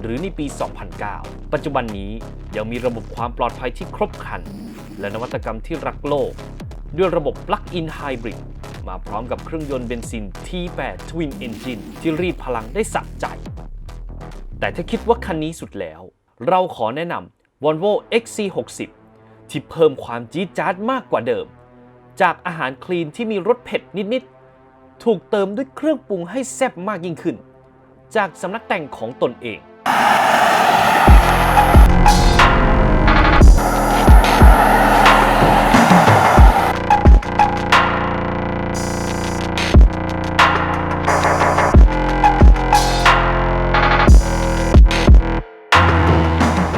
หรือในปี 2009 ปัจจุบันนี้ยังมีระบบความปลอดภัยที่ครบครัน และนวัตกรรมที่รักโลก ด้วยระบบ Plug-in Hybrid มาพร้อมกับเครื่องยนต์เบนซิน T8 Twin Engine ที่รีดพลังได้สะใจ แต่ถ้าคิดว่าคันนี้สุดแล้ว เราขอแนะนำ Volvo XC60 ที่เพิ่มความจี๊ดจ๊าดมากกว่าเดิม จากอาหารคลีนที่มีรสเผ็ดนิด ๆ ถูกเติมด้วยเครื่องปรุงให้แซ่บมากยิ่งขึ้น จากสำนักแต่งของตนเอง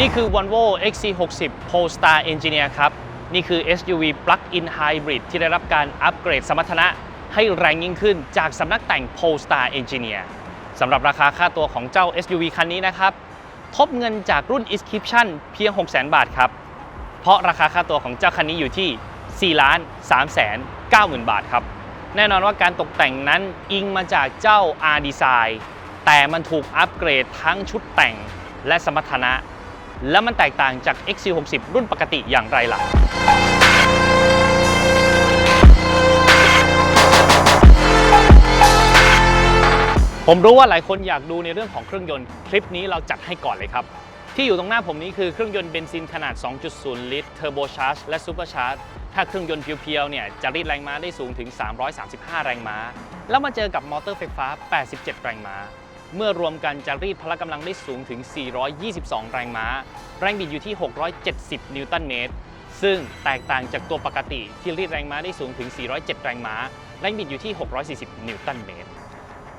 นี่คือ Volvo XC60 Polestar Engineer ครับ นี่คือ SUV Plug-in Hybrid ที่ได้รับการอัปเกรดสมรรถนะให้แรงยิ่งขึ้นจากสำนักแต่ง Polestar Engineer สำหรับราคาค่าตัวของเจ้า SUV คันนี้นะครับทบเงินจากรุ่น Inscription เพียง 600,000บาทครับ เพราะราคาค่าตัวของเจ้าคันนี้อยู่ที่ 4 ล้าน3แสน90,000 บาทครับ แน่นอนว่าการตกแต่งนั้นอิงมาจากเจ้า R Design แต่มันถูกอัปเกรดทั้งชุดแต่งและสมรรถนะ แล้วมันแตกต่างจาก XC60 รุ่นปกติอย่างไรล่ะ ผมรู้ว่าหลายคนอยากดูในเรื่องของเครื่องยนต์ คลิปนี้เราจัดให้ก่อนเลยครับ ที่อยู่ตรงหน้าผมนี้คือเครื่องยนต์เบนซินขนาด 2.0 ลิตรเทอร์โบชาร์จและซูเปอร์ชาร์จถ้าเครื่องยนต์เพียวๆเนี่ยจะรีดแรงม้าได้สูงถึง 335 แรงม้า แล้วมาเจอกับมอเตอร์ไฟฟ้า 87 แรงม้า เมื่อรวมกันจะรีดพละกำลังได้สูงถึง 422 แรงม้า แรงบิดอยู่ที่ 670 นิวตันเมตร ซึ่งแตกต่างจากตัวปกติที่รีดแรงม้าได้สูงถึง 407 แรงม้า แรงบิดอยู่ที่ 640 นิวตันเมตร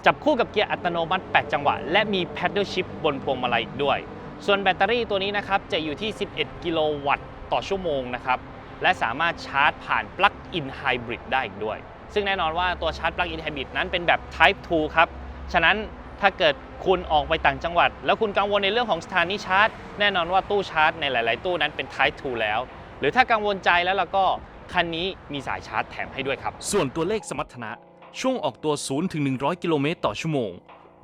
จับคู่กับเกียร์อัตโนมัติ 8 จังหวะ และมี paddle shift บนพวงมาลัยอีกด้วย ส่วนแบตเตอรี่ตัวนี้นะครับ จะอยู่ที่ 11 กิโลวัตต์ต่อชั่วโมงนะครับ และสามารถชาร์จผ่าน plug-in hybrid ได้อีกด้วย ซึ่งแน่นอนว่าตัวชาร์จ plug-in hybrid นั้นเป็นแบบ type 2 ครับ ฉะนั้นถ้าเกิดคุณออกไปต่างจังหวัด แล้วคุณกังวลในเรื่องของสถานีชาร์จ แน่นอนว่าตู้ชาร์จในหลาย ๆ ตู้นั้นเป็น type 2 แล้ว หรือถ้ากังวลใจแล้วเราก็คันนี้มีสายชาร์จแถมให้ด้วยครับ ส่วนตัวเลขสมรรถนะ ช่วงออกตัว 0 ถึง 100 กิโลเมตรต่อชั่วโมง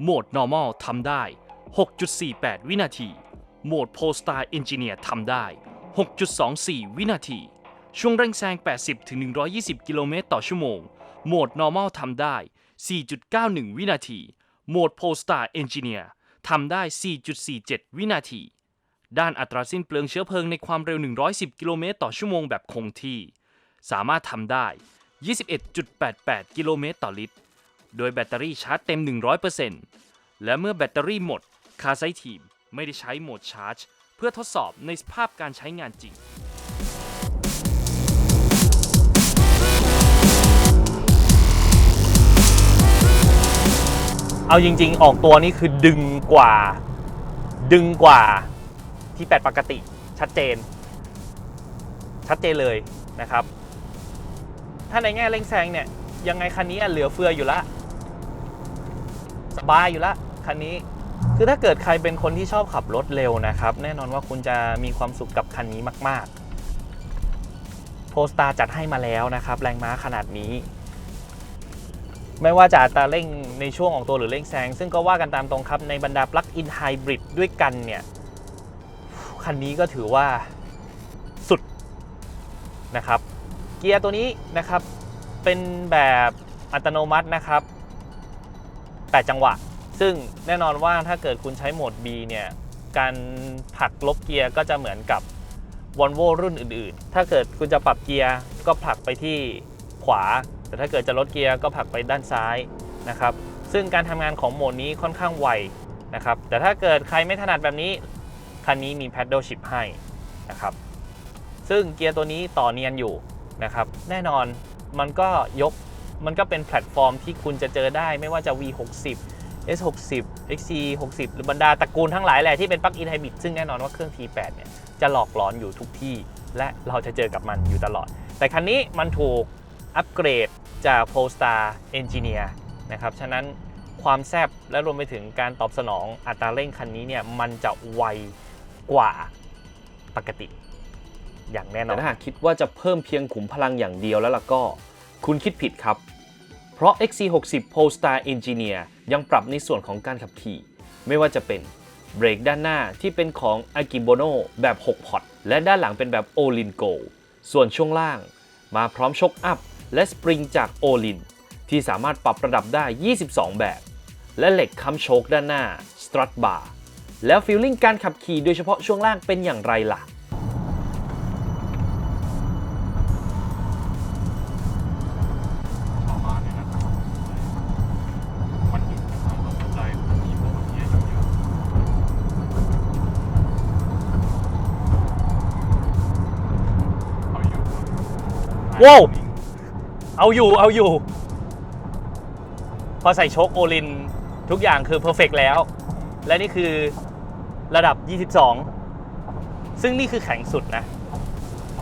โหมด normal ทำได้ 6.48 วินาที โหมด Polestar Engineer ทำได้ 6.24 วินาที ช่วงเร่งแซง 80 ถึง 120 กิโลเมตรต่อชั่วโมง โหมด normal ทำได้ 4.91 วินาที โหมด Polestar Engineer ทำได้ 4.47 วินาที ด้านอัตราสิ้นเปลืองเชื้อเพลิงในความเร็ว 110 กิโลเมตรต่อชั่วโมงแบบคงที่ สามารถทำได้ 21.88 กิโลเมตรต่อลิตร โดยแบตเตอรี่ชาร์จเต็ม 100%และเมื่อแบตเตอรี่หมด คาไซทีมไม่ได้ใช้โหมดชาร์จ เพื่อทดสอบในสภาพการใช้งานจริง เอาจริง ๆ ออกตัวนี่คือดึงกว่า ดึงกว่าที่แปดปกติชัดเจน ชัดเจนเลยนะครับ ถ้าในแง่เร่งแซงเนี่ยยังไงคันนี้เหลือเฟืออยู่ละสบายอยู่ละคันนี้คือถ้าเกิดใครเป็นคนที่ชอบขับรถเร็วนะครับ แน่นอนว่าคุณจะมีความสุขกับคันนี้มาก ๆโ o สตาจัดให้มาแล้วนะครับ แรงม้าขนาดนี้ ไม่ว่าจะอัตราเร่งในช่วงของตัวหรือเร่งแซง ซึ่งก็ว่ากันตามตรงครับ ในบรรดา Plug-in Hybrid ด้วยกันเนี่ย คันนี้ก็ถือว่าสุดนะครับ เกียร์ตัวนี้นะครับเป็นแบบอัตโนมัตินะครับ 8 จังหวะ ซึ่งแน่นอนว่าถ้าเกิดคุณใช้โหมด B เนี่ยการผลักลบเกียร์ก็จะเหมือนกับ Volvo รุ่นอื่นๆ ถ้าเกิดคุณจะปรับเกียร์ก็ผลักไปที่ขวา แต่ถ้าเกิดจะลดเกียร์ก็ผลักไปด้านซ้ายนะครับ ซึ่งการทำงานของโหมดนี้ค่อนข้างไวนะครับ แต่ถ้าเกิดใครไม่ถนัดแบบนี้ คันนี้มี paddle shift ให้นะครับ ซึ่งเกียร์ตัวนี้ต่อเนียนอยู่ นะครับแน่นอนมันก็ยกมันก็เป็นแพลตฟอร์มที่คุณจะเจอได้ไม่ว่าจะ V60 S60 XC60 หรือบรรดาตระกูลทั้งหลายแหละที่เป็น plug-in hybrid ซึ่งแน่นอนว่าเครื่อง T8 เนี่ยจะหลอกหลอนอยู่ทุกที่ และเราจะเจอกับมันอยู่ตลอด แต่คันนี้มันถูกอัปเกรดจาก Polestar Engineer นะครับฉะนั้นความแซบและรวมไปถึงการตอบสนองอัตราเร่งคันนี้เนี่ยมันจะไวกว่าปกติ อย่างแน่นอแต่ถ้าหากคิดว่าจะเพิ่มเพียงขุมพลังอย่างเดียวแล้วล่ะก็ คุณคิดผิดครับ เพราะ XC60 Polestar Engineer ยังปรับในส่วนของการขับขี่ ไม่ว่าจะเป็นเบรกด้านหน้าที่เป็นของ a g i b o n o แบบ 6 พอต และด้านหลังเป็นแบบ Olin Go ส่วนช่วงล่าง มาพร้อมชกอัพ และสปริงจาก Olin ที่สามารถปรับระดับได้ 22 แบบ และเหล็กค้ำโชคด้านหน้า Strut Bar แล้วฟีลลิ่งการขับขี่โดยเฉพาะช่วงล่างเป็นอย่างไรล่ะ ว้าวเอาอยู่เอาอยู่ พอใส่โชคโอลินทุกอย่างคือเพอร์เฟกแล้ว และนี่คือระดับ 22 ซึ่งนี่คือแข็งสุดนะ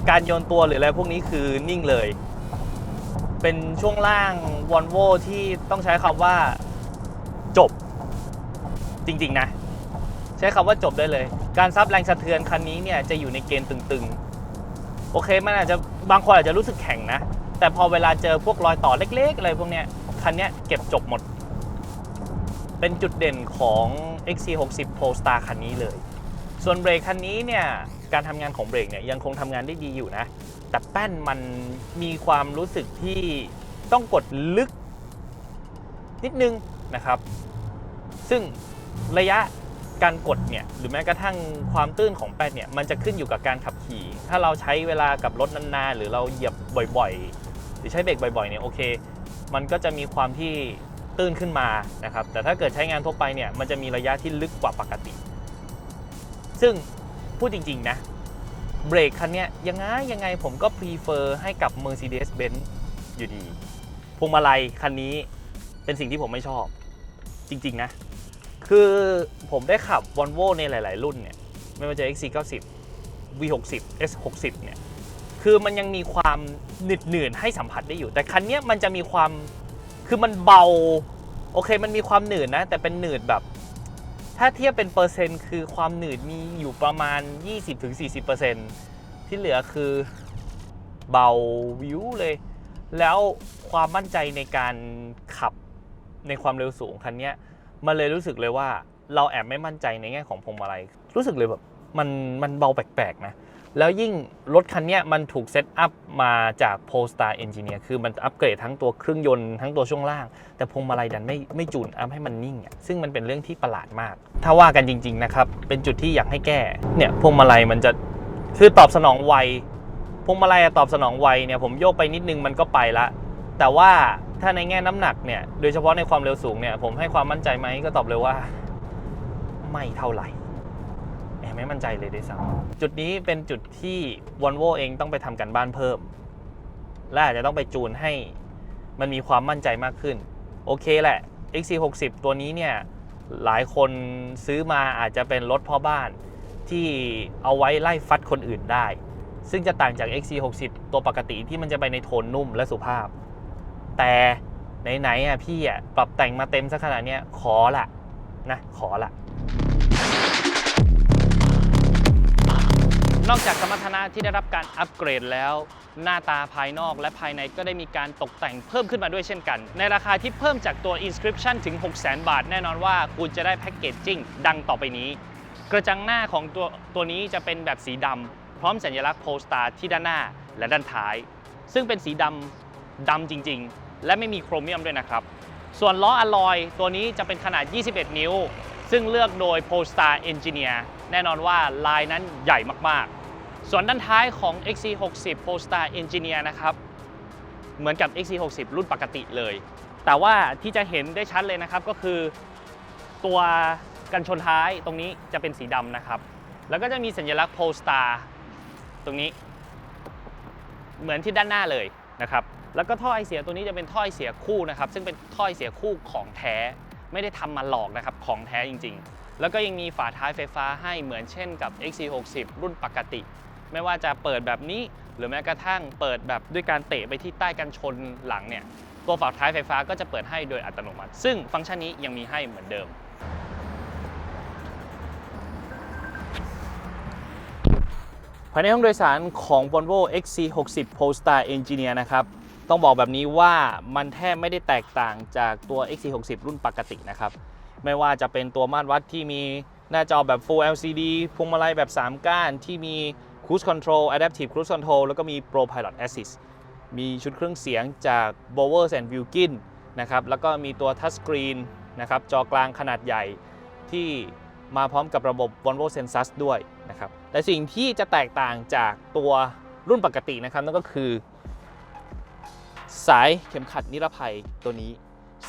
การโยนตัวหรืออะไรพวกนี้คือนิ่งเลย เป็นช่วงล่างวอลโวที่ต้องใช้คำว่าจบ จริง ๆ นะ ใช้คำว่าจบได้เลย การซับแรงสะเทือนคันนี้เนี่ยจะอยู่ในเกณฑ์ตึง ๆ โอเคมันอาจจะบางคนอาจจะรู้สึกแข็งนะ แต่พอเวลาเจอพวกรอยต่อเล็กๆ อะไรพวกเนี้ยคันเนี้ยเก็บจบหมด เป็นจุดเด่นของ XC60 Polestar คันนี้เลย ส่วนเบรกคันนี้เนี่ยการทำงานของเบรกเนี่ยยังคงทำงานได้ดีอยู่นะ แต่แป้นมันมีความรู้สึกที่ต้องกดลึกนิดนึงนะครับ ซึ่งระยะ การกดเนี่ยหรือแม้กระทั่งความตื้นของแป้นเนี่ยมันจะขึ้นอยู่กับการขับขี่ ถ้าเราใช้เวลากับรถนานๆ หรือเราเหยียบบ่อยๆ หรือใช้เบรกบ่อยๆเนี่ยโอเค มันก็จะมีความที่ตื้นขึ้นมานะครับแต่ถ้าเกิดใช้งานทั่วไปเนี่ยมันจะมีระยะที่ลึกกว่าปกติ ซึ่งพูดจริงๆนะเบรกคันเนี้ยยังไงยังไงผมก็ prefer ให้กับ Mercedes-Benz อยู่ดีพวงมาลัยคันนี้เป็นสิ่งที่ผมไม่ชอบ จริง ๆ นะ คือผมได้ขับ Volvo ในหลาย ๆ รุ่นเนี่ย ไม่ว่าจะ XC90 V60 S60 เนี่ย คือมันยังมีความหนืดหนืดให้สัมผัสได้อยู่ แต่คันเนี้ยมันจะมีความ คือมันเบา โอเค มันมีความหนืดนะ แต่เป็นหนืดแบบ ถ้าเทียบเป็นเปอร์เซ็นต์ คือความหนืดมีอยู่ประมาณ 20-40%ที่เหลือคือเบาวิวเลย แล้วความมั่นใจในการขับในความเร็วสูงคันเนี้ย มันเลยรู้สึกเลยว่าเราแอบไม่มั่นใจในแง่ของพวงมาลัยรู้สึกเลยแบบมันมันเบาแปลกๆนะแล้วยิ่งรถคันนี้มันถูกเซตอัพมาจาก Polestar Engineer คือมันอัปเกรดทั้งตัวเครื่องยนต์ทั้งตัวช่วงล่าง แต่พวงมาลัยดันไม่ไม่จูนอัพให้มันนิ่ง ซึ่งมันเป็นเรื่องที่ประหลาดมาก ถ้าว่ากันจริง ๆ นะครับ เป็นจุดที่อยากให้แก้ เนี่ยพวงมาลัยมันจะคือตอบสนองไวพวงมาลัยตอบสนองไวเนี่ยผมโยกไปนิดนึงมันก็ไปละ แต่ว่า ถ้าในแง่น้ำหนักเนี่ยโดยเฉพาะในความเร็วสูงเนี่ยผมให้ความมั่นใจไหมก็ตอบเลยว่า ไม่เท่าไหร่แอบไม่มั่นใจเลยด้วยซ้ำจุดนี้เป็นจุดที่ Volvo เองต้องไปทำกันบ้านเพิ่ม และอาจจะต้องไปจูนให้มันมีความมั่นใจมากขึ้น โอเคแหละ XC60 ตัวนี้เนี่ยหลายคนซื้อมาอาจจะเป็นรถพ่อบ้านที่เอาไว้ไล่ฟัดคนอื่นได้ ซึ่งจะต่างจาก XC60 ตัวปกติที่มันจะไปในโทนนุ่มและสุภาพ แต่ไหนๆอะพี่อะปรับแต่งมาเต็มสักขนาดเนี้ยขอละนะขอละนอกจากสมรรถนะที่ได้รับการอัปเกรดแล้ว หน้าตาภายนอกและภายในก็ได้มีการตกแต่งเพิ่มขึ้นมาด้วยเช่นกัน ในราคาที่เพิ่มจากตัว Inscription ถึง 600,000 บาท แน่นอนว่าคุณจะได้แพ็กเกจจิ้งดังต่อไปนี้ กระจังหน้าของตัวตัวนี้จะเป็นแบบสีดำพร้อมสัญลักษณ์ Polestar ที่ด้านหน้าและด้านท้าย ซึ่งเป็นสีดำดำจริงๆ และไม่มีโครเมียมด้วยนะครับ ส่วนล้ออะลอยตัวนี้จะเป็นขนาด 21 นิ้ว ซึ่งเลือกโดย Polestar Engineer แน่นอนว่าลายนั้นใหญ่มากๆ ส่วนด้านท้ายของ XC60 Polestar Engineer นะครับ เหมือนกับ XC60 รุ่นปกติเลย แต่ว่าที่จะเห็นได้ชัดเลยนะครับก็คือตัวกันชนท้ายตรงนี้จะเป็นสีดำนะครับ แล้วก็จะมีสัญลักษณ์ Polestar ตรงนี้ เหมือนที่ด้านหน้าเลยนะครับ แล้วก็ท่อไอเสียตัวนี้จะเป็นท่อไอเสียคู่นะครับ ซึ่งเป็นท่อไอเสียคู่ของแท้ ไม่ได้ทำมาหลอกนะครับ ของแท้จริง ๆ แล้วก็ยังมีฝาท้ายไฟฟ้าให้เหมือนเช่นกับ XC60 รุ่นปกติ ไม่ว่าจะเปิดแบบนี้ หรือแม้กระทั่งเปิดแบบด้วยการเตะไปที่ใต้กันชนหลังเนี่ย ตัวฝาท้ายไฟฟ้าก็จะเปิดให้โดยอัตโนมัติ ซึ่งฟังก์ชันนี้ยังมีให้เหมือนเดิมภายในห้องโดยสารของ Volvo XC60 Polestar Engineer นะครับ ต้องบอกแบบนี้ว่ามันแทบไม่ได้แตกต่างจากตัว XC60 รุ่นปกตินะครับ ไม่ว่าจะเป็นตัวมาตรวัดที่มีหน้าจอแบบ Full LCD พวงมาลัยแบบ 3 ก้าน ที่มี Cruise Control Adaptive Cruise Control แล้วก็มี Pro Pilot Assist มีชุดเครื่องเสียงจาก Bowers and Wilkin นะครับ แล้วก็มีตัว Touch Screen นะครับ จอกลางขนาดใหญ่ที่มาพร้อมกับระบบ Volvo Sensus ด้วยนะครับ แต่สิ่งที่จะแตกต่างจากตัวรุ่นปกตินะครับ นั่นก็คือ สายเข็มขัดนิรภัยตัวนี้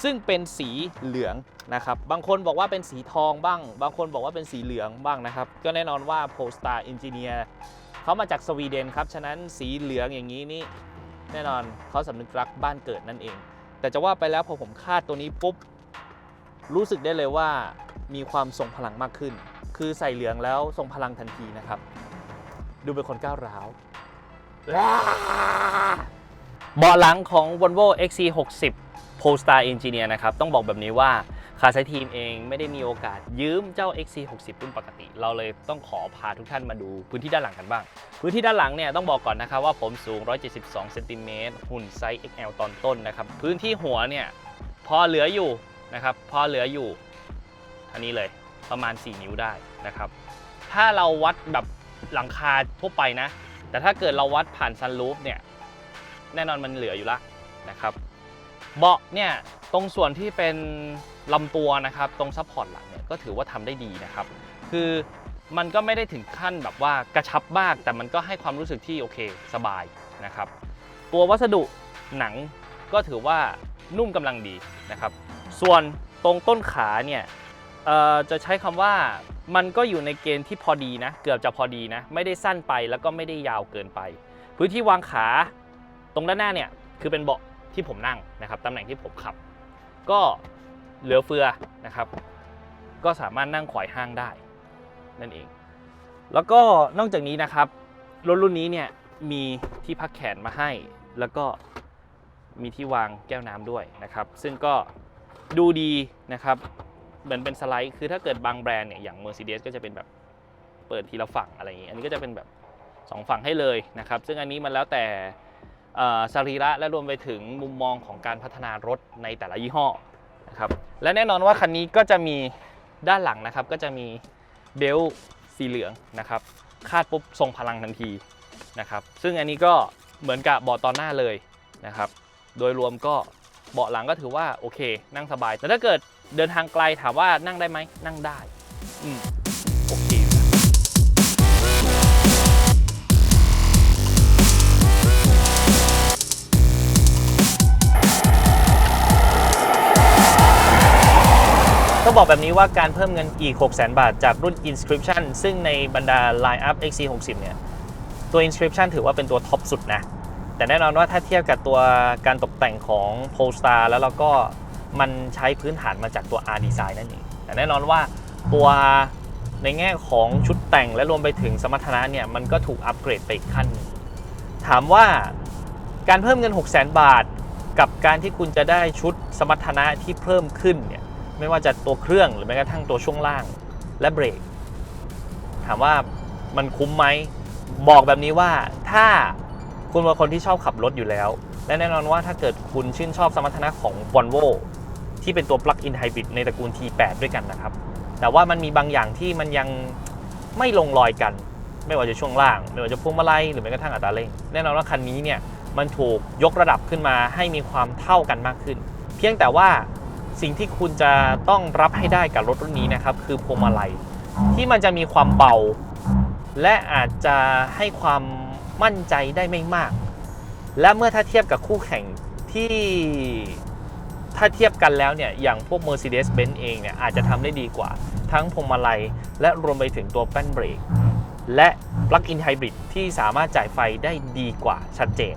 ซึ่งเป็นสีเหลืองนะครับ บางคนบอกว่าเป็นสีทองบ้าง บางคนบอกว่าเป็นสีเหลืองบ้างนะครับ ก็แน่นอนว่า Polestar Engineer เขามาจากสวีเดนครับ ฉะนั้นสีเหลืองอย่างนี้นี่แน่นอนเขาสำนึกรักบ้านเกิดนั่นเอง แต่จะว่าไปแล้วพอผมคาดตัวนี้ปุ๊บ รู้สึกได้เลยว่ามีความทรงพลังมากขึ้น คือใส่เหลืองแล้วทรงพลังทันทีนะครับ ดูเป็นคนก้าวร้าว เบาะหลังของ Volvo XC60 Polestar Engineer นะครับ ต้องบอกแบบนี้ว่าคาไซทีมเองไม่ได้มีโอกาสยืมเจ้า XC60 รุ่นปกติ เราเลยต้องขอพาทุกท่านมาดูพื้นที่ด้านหลังกันบ้าง พื้นที่ด้านหลังเนี่ยต้องบอกก่อนนะครับว่าผมสูง 172เซนติเมตรหุ่นไซส์ XL ตอนต้นนะครับ พื้นที่หัวเนี่ยพอเหลืออยู่นะครับ พอเหลืออยู่ท่านี้เลยประมาณ 4 นิ้วได้นะครับ ถ้าเราวัดแบบหลังคาทั่วไปนะ แต่ถ้าเกิดเราวัดผ่านซันรูฟเนี่ย แน่นอนมันเหลืออยู่ละนะครับ เบาะเนี่ยตรงส่วนที่เป็นลำตัวนะครับตรงซัพพอร์ตหลังเนี่ยก็ถือว่าทำได้ดีนะครับ คือมันก็ไม่ได้ถึงขั้นแบบว่ากระชับมาก แต่มันก็ให้ความรู้สึกที่โอเคสบายนะครับ ตัววัสดุหนังก็ถือว่านุ่มกำลังดีนะครับ ส่วนตรงต้นขาเนี่ยจะใช้คำว่ามันก็อยู่ในเกณฑ์ที่พอดีนะ เกือบจะพอดีนะ ไม่ได้สั้นไปแล้วก็ไม่ได้ยาวเกินไป พื้นที่วางขา ตรงด้านหน้าเนี่ยคือเป็นเบาะที่ผมนั่งนะครับตำแหน่งที่ผมขับ ก็เหลือเฟือนะครับ ก็สามารถนั่งขวายห้างได้นั่นเอง แล้วก็นอกจากนี้นะครับรถรุ่นนี้เนี่ยมีที่พักแขนมาให้ แล้วก็มีที่วางแก้วน้ำด้วยนะครับ ซึ่งก็ดูดีนะครับเหมือนเป็นสไลด์ คือถ้าเกิดบางแบรนด์เนี่ยอย่าง Mercedes ก็จะเป็นแบบเปิดทีละฝั่งอะไรอย่างนี้ อันนี้ก็จะเป็นแบบสองฝั่งให้เลยนะครับ ซึ่งอันนี้มันแล้วแต่ สรีระและรวมไปถึงมุมมองของการพัฒนารถในแต่ละยี่ห้อนะครับและแน่นอนว่าคันนี้ก็จะมีด้านหลังนะครับ ก็จะมีเบลสีเหลืองนะครับคาดปุ๊บทรงพลังทันทีนะครับ ซึ่งอันนี้ก็เหมือนกับเบาะตอนหน้าเลยนะครับ โดยรวมก็เบาะหลังก็ถือว่าโอเค นั่งสบาย แต่ถ้าเกิดเดินทางไกลถามว่านั่งได้ไหมนั่งได้อืม บอกแบบนี้ว่าการเพิ่มเงินอีก 6 0 0 0 0 บาทจากรุ่น Inscription ซึ่งในบรรดา Line-up XC60 เนี่ยตัว Inscription ถือว่าเป็นตัวท็อปสุดนะ แต่แน่นอนว่าถ้าเทียบกับตัวการตกแต่งของ Polestar แล้วเราก็มันใช้พื้นฐานมาจากตัว R Design นั่นเองแต่แน่นอนว่าตัวในแง่ของชุดแต่งและรวมไปถึงสมรรถนะเนี่ยมันก็ถูกอัปเกรดไปอีกขั้น ถามว่าการเพิ่มเงิน 600,000 บาท กับการที่คุณจะได้ชุดสมรรถนะที่เพิ่มขึ้นเนี่ย ไม่ว่าจะตัวเครื่องหรือแม้กระทั่งตัวช่วงล่างและเบรก ถามว่ามันคุ้มไหม บอกแบบนี้ว่าถ้าคุณเป็นคนที่ชอบขับรถอยู่แล้ว และแน่นอนว่าถ้าเกิดคุณชื่นชอบสมรรถนะของ Volvo ที่เป็นตัว Plug-in Hybrid ในตระกูล T8 ด้วยกันนะครับ แต่ว่ามันมีบางอย่างที่มันยังไม่ลงรอยกัน ไม่ว่าจะช่วงล่าง ไม่ว่าจะพวงมาลัยหรือแม้กระทั่งอัตราเร่ง แน่นอนว่าคันนี้เนี่ยมันถูกยกระดับขึ้นมาให้มีความเท่ากันมากขึ้น เพียงแต่ว่า สิ่งที่คุณจะต้องรับให้ได้กับรถรุ่นนี้นะครับ คือพวงมาลัยที่มันจะมีความเบา และอาจจะให้ความมั่นใจได้ไม่มาก และเมื่อถ้าเทียบกับคู่แข่งที่ถ้าเทียบกันแล้วเนี่ยอย่างพวก Mercedes-Benz เองเนี่ยอาจจะทำได้ดีกว่า ทั้งพวงมาลัย และรวมไปถึงตัวแป้นเบรก และ Plug-in Hybrid ที่สามารถจ่ายไฟได้ดีกว่าชัดเจน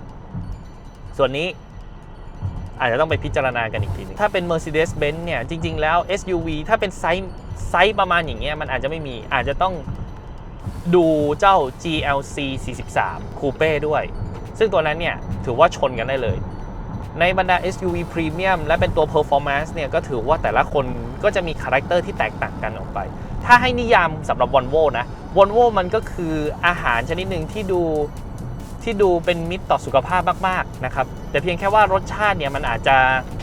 ส่วนนี้ อาจจะต้องไปพิจารณากันอีกทีหนึงถ้าเป็น Mercedes-Benz เนี่ย จริง ๆ แล้ว SUV ถ้าเป็นไซส์ไซส์ประมาณอย่างเงี้ยมันอาจจะไม่มีอาจจะต้องดูเจ้า GLC 43 Coupe ด้วย ซึ่งตัวนั้นเนี่ย ถือว่าชนกันได้เลย ในบรรดา SUV Premium และเป็นตัว Performance เนี่ย ก็ถือว่าแต่ละคนก็จะมีคาแรคเตอร์ที่แตกต่างกันออกไป ถ้าให้นิยามสำหรับ Volvo นะ Volvo มันก็คืออาหารชนิดหนึ่งที่ดูที่ดูเป็นมิตรต่อสุขภาพมาก ๆ นะครับ แต่เพียงแค่ว่ารสชาติเนี่ยมันอาจจะ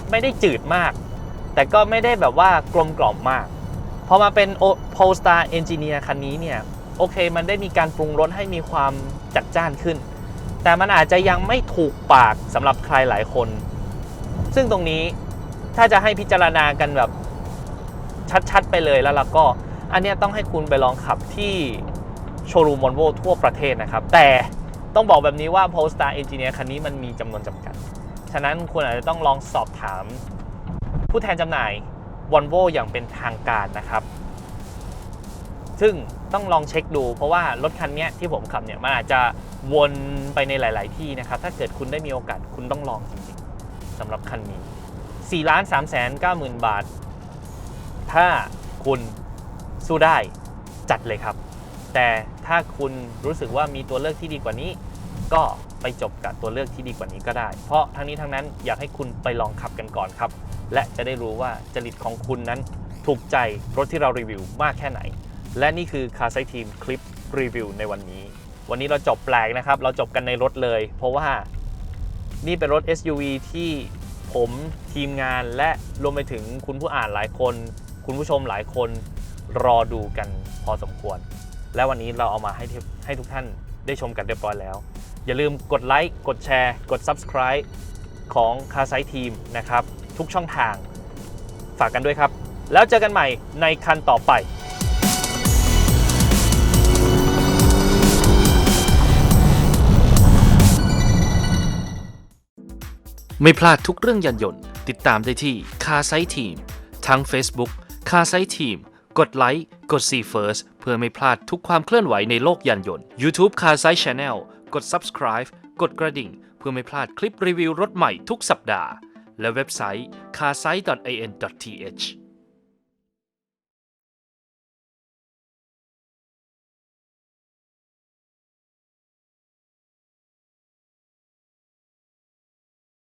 ไม่ได้จืดมาก แต่ก็ไม่ได้แบบว่ากลมกล่อมมาก พอมาเป็น Polestar Engineer คันนี้เนี่ยโอเคมันได้มีการปรุงรสให้มีความจัดจ้านขึ้น แต่มันอาจจะยังไม่ถูกปากสำหรับใครหลายคน ซึ่งตรงนี้ถ้าจะให้พิจารณากันแบบชัดๆไปเลยแล้วล่ะก็ อันนี้ต้องให้คุณไปลองขับที่โชว์รูม Volvo ทั่วประเทศนะครับ แต่ ต้องบอกแบบนี้ว่า Polestar Engineer คันนี้มันมีจำนวนจำกัด ฉะนั้นคุณอาจจะต้องลองสอบถาม ผู้แทนจำหน่าย Volvo อย่างเป็นทางการนะครับ ซึ่งต้องลองเช็คดู เพราะว่ารถคันนี้ที่ผมขับเนี่ยมันอาจจะวนไปในหลาย ๆ ที่นะครับ ถ้าเกิดคุณได้มีโอกาสคุณต้องลองจริงๆสำหรับคันนี้4ล้าน3แสน9หมื่นบาท ถ้าคุณสู้ได้จัดเลยครับ แต่ถ้าคุณรู้สึกว่ามีตัวเลือกที่ดีกว่านี้ ก็ไปจบกับตัวเลือกที่ดีกว่านี้ก็ได้ เพราะทั้งนี้ทั้งนั้นอยากให้คุณไปลองขับกันก่อนครับ และจะได้รู้ว่าจริตของคุณนั้นถูกใจรถที่เรารีวิวมากแค่ไหน และนี่คือคาไซทีมคลิปรีวิวในวันนี้ วันนี้เราจบแปลกนะครับ เราจบกันในรถเลย เพราะว่านี่เป็นรถ SUV ที่ผมทีมงานและรวมไปถึงคุณผู้อ่านหลายคน คุณผู้ชมหลายคนรอดูกันพอสมควร และวันนี้เราเอามาให้ให้ทุกท่านได้ชมกันเรียบร้อยแล้ว อย่าลืมกดไลค์กดแชร์ กด Subscribe ของคา r ไซทีมนะครับ ทุกช่องทางฝากกันด้วยครับ แล้วเจอกันใหม่ในคันต่อไปไม่พลาดทุกเรื่องยานยนต์ ติดตามได้ที่ Car Site Team ทั้ง Facebook Car Site Team กดไลค์ กด See First เพื่อไม่พลาดทุกความเคลื่อนไหวในโลกยานยนต์ YouTube Car Site Channel กด Subscribe กดกระดิ่ง เพื่อไม่พลาดคลิปรีวิวรถใหม่ทุกสัปดาห์ และเว็บไซต์ carsite.in.th